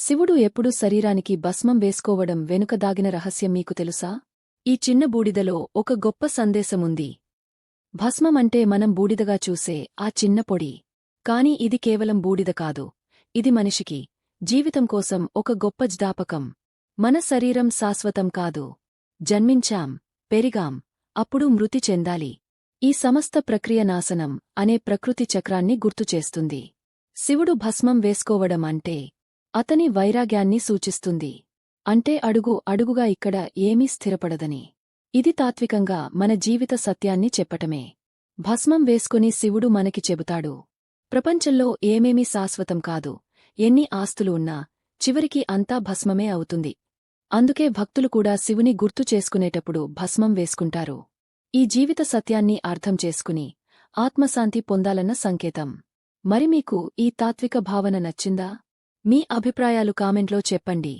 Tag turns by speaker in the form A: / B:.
A: శివుడు ఎప్పుడు శరీరానికి భస్మం వేసుకోవడం వెనుక దాగిన రహస్యం మీకు తెలుసా? ఈ చిన్న బూడిదలో ఒక గొప్ప సందేశముంది. భస్మమంటే మనం బూడిదగా చూసే ఆ చిన్న పొడి. కాని ఇది కేవలం బూడిద కాదు. ఇది మనిషికి జీవితం కోసం ఒక గొప్ప జ్ఞాపకం. మన శరీరం శాశ్వతం కాదు. జన్మించాం పెరిగాం అప్పుడు మృతి చెందాలి. ఈ సమస్త ప్రక్రియ నాశనం అనే ప్రకృతి చక్రాన్ని గుర్తుచేస్తుంది శివుడు భస్మం వేసుకోవడం అంటే అతని వైరాగ్యాన్ని సూచిస్తుంది. అంటే అడుగు అడుగుగా ఇక్కడ ఏమీ స్థిరపడదని. ఇది తాత్వికంగా మన జీవిత సత్యాన్ని చెప్పటమే. భస్మం వేసుకుని శివుడు మనకి చెబుతాడు. ప్రపంచంలో ఏమేమీ శాశ్వతం కాదు. ఎన్ని ఆస్తులు ఉన్నా చివరికి అంతా భస్మమే అవుతుంది. అందుకే భక్తులు కూడా శివుని గుర్తు చేసుకునేటప్పుడు భస్మం వేసుకుంటారు. ఈ జీవిత సత్యాన్ని అర్థం చేసుకుని ఆత్మశాంతి పొందాలన్న సంకేతం. మరి మీకు ఈ తాత్విక భావన నచ్చిందా? మీ అభిప్రాయాలు కామెంట్లో చెప్పండి.